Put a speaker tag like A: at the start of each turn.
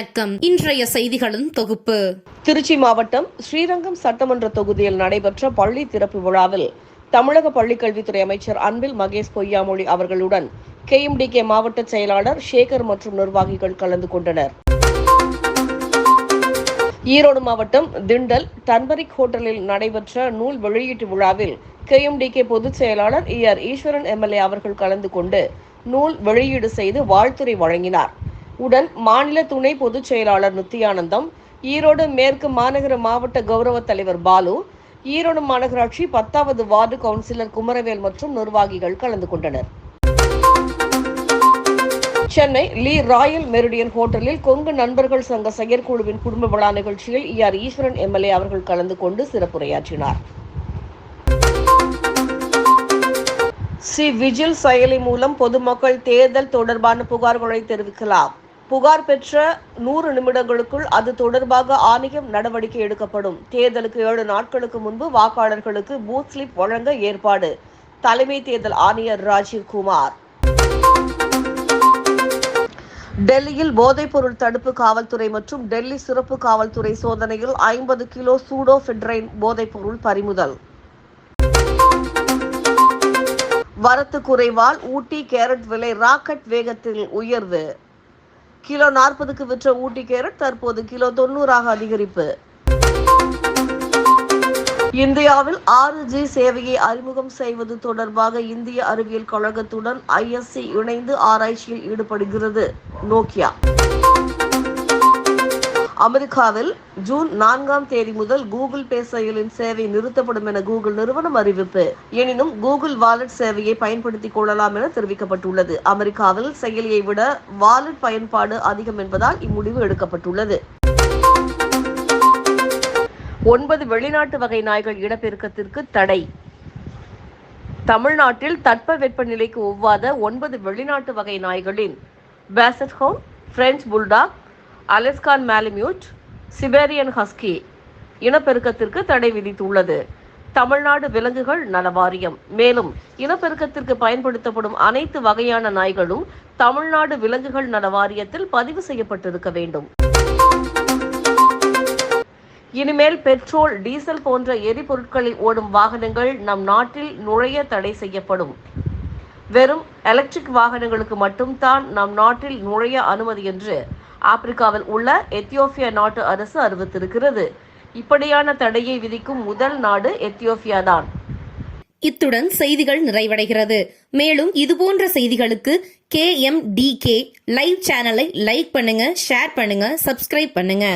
A: வணக்கம். இன்றைய செய்திகளின் தொகுப்பு.
B: திருச்சி மாவட்டம் ஸ்ரீரங்கம் சட்டமன்ற தொகுதியில் நடைபெற்ற பள்ளி திறப்பு விழாவில் தமிழக பள்ளிக்கல்வித்துறை அமைச்சர் அன்பில் மகேஷ் பொய்யாமொழி அவர்களுடன் கேஎம்டிகே மாவட்ட செயலாளர் சேகர் மற்றும் நிர்வாகிகள் கலந்து கொண்டனர். ஈரோடு மாவட்டம் திண்டல் டன்பரிக் ஹோட்டலில் நடைபெற்ற நூல் வெளியீட்டு விழாவில் கேஎம்டிகே பொதுச் செயலாளர் இ ஆர் ஈஸ்வரன் எம்எல்ஏ அவர்கள் கலந்து கொண்டு நூல் வெளியீடு செய்து வாழ்த்துரை வழங்கினார். உடன் மாநில துணை பொதுச் செயலாளர் நித்தியானந்தம் ஈரோடு மேற்கு மாநகர மாவட்ட கௌரவ தலைவர் பாலு ஈரோடு மாநகராட்சி பத்தாவது வார்டு கவுன்சிலர் குமரவேல் மற்றும் நிர்வாகிகள் கலந்து கொண்டனர். சென்னை லீ ராயல் மெரிடியன் ஹோட்டலில் கொங்கு நண்பர்கள் சங்க செயற்குழுவின் குடும்ப விழா நிகழ்ச்சியில் இ ஆர் ஈஸ்வரன் எம்எல்ஏ அவர்கள் கலந்து கொண்டு சிறப்புரையாற்றினார். சி. விஜில் செயலி மூலம் பொதுமக்கள் தேர்தல் தொடர்பான புகார்களை தெரிவிக்கலாம். புகார் பெற்ற நூறு நிமிடங்களுக்குள் அது தொடர்பாக ஆணையம் நடவடிக்கை எடுக்கப்படும். தேர்தலுக்கு ஏழு நாட்களுக்கு முன்பு வாக்காளர்களுக்கு பூத் ஸ்லிப் வழங்க ஏற்பாடு. தலைமை தேர்தல் ஆணையர் ராஜீவ் குமார். டெல்லியில் போதைப்பொருள் தடுப்பு காவல்துறை மற்றும் டெல்லி சிறப்பு காவல்துறை சோதனையில் ஐம்பது கிலோ சூடோஃபெட்ரைன் போதைப்பொருள் பறிமுதல். வரத்து குறைவால் ஊட்டி கேரட் விலை ராக்கெட் வேகத்தில் உயர்வு. கிலோ நாற்பதுக்கு விற்ற ஊட்டி கேரட் தற்போது கிலோ தொண்ணூறாக அதிகரிப்பு. இந்தியாவில் ஆறு ஜி சேவையை அறிமுகம் செய்வது தொடர்பாக இந்திய அறிவியல் கழகத்துடன் ஐஎஸ்சி இணைந்து ஆராய்ச்சியில் ஈடுபடுகிறது. நோக்கியா? அமெரிக்காவில் ஜூன் நான்காம் தேதி முதல் கூகுள் பே செயலின் சேவை நிறுத்தப்படும் என கூகுள் நிறுவனம் அறிவிப்பு. எனினும் கூகுள் வாலெட் சேவையை பயன்படுத்திக் கொள்ளலாம் என தெரிவிக்கப்பட்டுள்ளது. அமெரிக்காவில் செயலியை விட வாலெட் பயன்பாடு அதிகம் என்பதால் இம்முடிவு எடுக்கப்பட்டுள்ளது. ஒன்பது வெளிநாட்டு வகை நாய்கள் இடப்பெருக்கத்திற்கு தடை. தமிழ்நாட்டில் தட்ப நிலைக்கு ஒவ்வாத ஒன்பது வெளிநாட்டு வகை நாய்களின். Basset hound French bulldog Alaskan malamute Siberian husky இனப்பெருக்கத்திற்கு தடை விதித்துள்ளது. தமிழ்நாடு விலங்குகள் நல வாரியம் மேலும் இனப்பெருக்கத்திற்கு பயன்படுத்தப்படும் அனைத்து வகையான நாய்களும் தமிழ்நாடு விலங்குகள் நல வாரியத்தில் பதிவு செய்யப்பட்டிருக்க வேண்டும். இனிமேல் பெட்ரோல் டீசல் போன்ற எரிபொருட்களில் ஓடும் வாகனங்கள் நம் நாட்டில் நுழைய தடை செய்யப்படும். வெறும் எலக்ட்ரிக் வாகனங்களுக்கு மட்டும்தான் நம் நாட்டில் நுழைய அனுமதி என்று ஆப்பிரிக்காவில் உள்ள எத்தியோப்பியா நாட்டு அரசு அறிவித்திருக்கிறது. இப்படியான தடையை விதிக்கும் முதல் நாடு எத்தியோப்பியா தான்
A: இத்துடன் செய்திகள் நிறைவடைகிறது. மேலும் இதுபோன்ற செய்திகளுக்கு K M D K live சேனலை லைக் பண்ணுங்க ஷேர் பண்ணுங்க சப்ஸ்கிரைப் பண்ணுங்க.